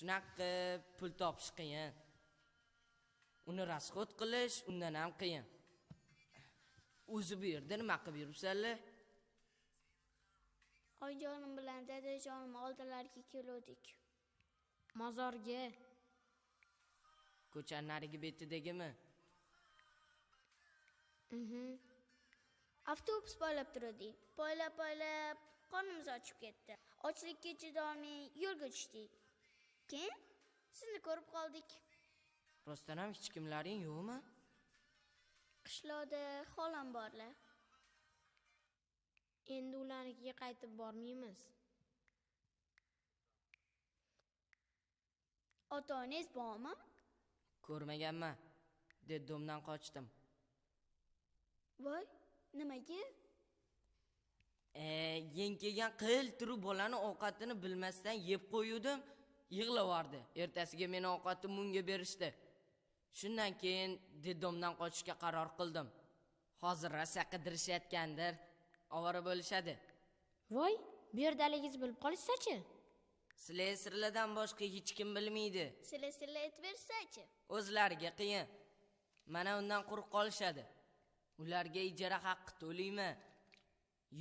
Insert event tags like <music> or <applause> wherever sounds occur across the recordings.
shunaqa qilib pul topish qiyin. Uni расход qilish undan ham qiyin. O'zi bu yerda nima qilib yuribsanlar? Oyijonim bilan dadajonim oldilariga keluvdik. Mozorga. Ko'chani narigi betidagimi? Avtobus poylab turdik poylab poylab qornimiz ochib ketdi. Ochlikka chidolmay yo'lga tushdik keyin sizni ko'rib qoldik. Rostdan ham hech kimlaring yo'qmi? Qishloqda xolam borlar. Endi ularnikiga qaytib bormaymiz. Ota onangiz bormi? Ko'rmaganman detdomdan qochdim. Voy nimaga? E, yeng kelgan qil turib bolani ovqatini bilmasdan yeb qo'yuvdim yig'lavordi ertasiga meni ovqatimni unga berishdi. Shundan keyin detdomdan qochishga qaror qildim. Hozir rosa qidirishayotgandir ovora bo'lishadi. Voy bu yerdaligingiz bilib qolishsachi? Sizlar sirlardan boshqa hech kim bilmaydi. Sizlar sizlar aytib bersachi o'zlariga qiyin. Mana undan quruq qolishadi. Ularga ijara haqqi to'layman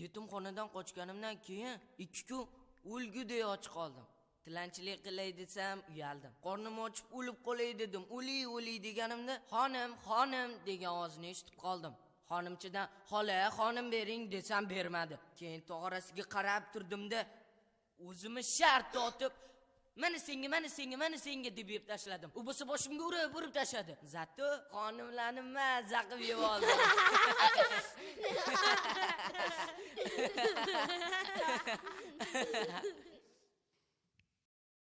yetimxonadan qochganimdan keyin ikki kun o'lguday och qoldim tilanchilik qilay desam uyaldim. Qornim ochib o'lib qolay dedim. O'lay o'lay deganimda xonim xonim degan ovozni eshitib qoldim. Xonimchadan xola xonim bering desam bermadi. Keyin tog'orasiga qarab turdimda o'zimni shart otib mana senga mana senga mana senga deb yeb tashladim. U bo'lsa boshimga urib urib tashladi. Zato xonimlarni mazza qilib yeb oldim <laughs> <laughs> <laughs>